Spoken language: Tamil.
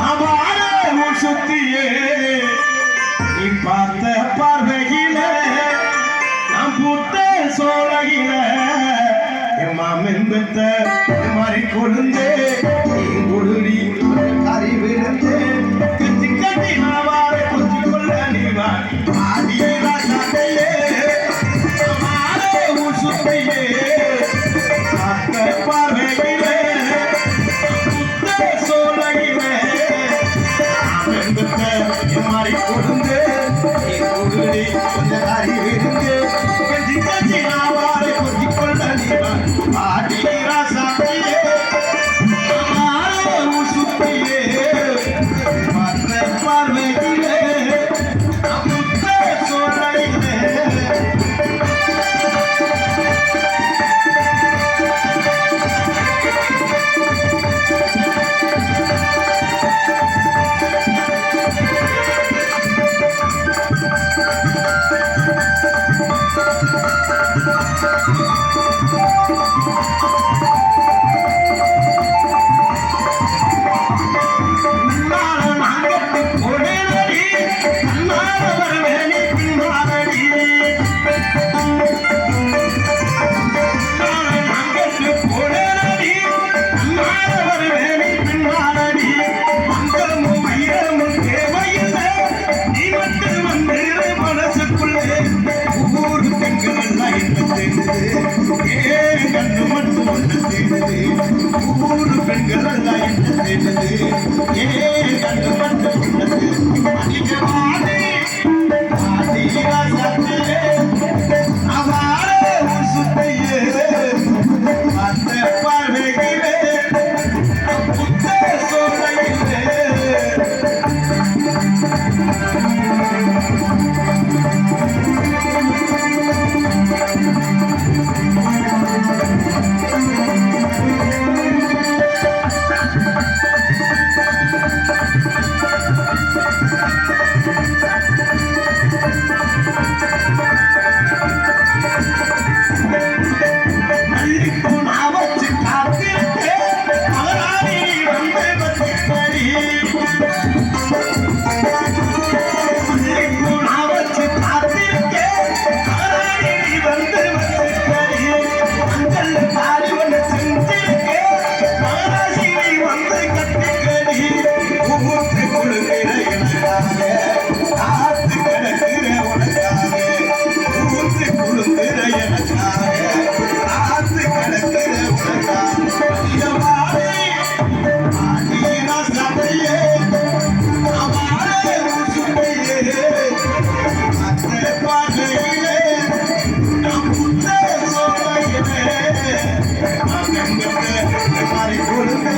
அவாரே சுத்தியே நீ பார்த்த பார்வையில நான் பூத்த சோழகில என் மாமென்பத்த மாறி கொழுந்தே Thank you. கேட்டது ஊரு பெண்கள் எல்லாம் என்ன கேட்டது ভুলবে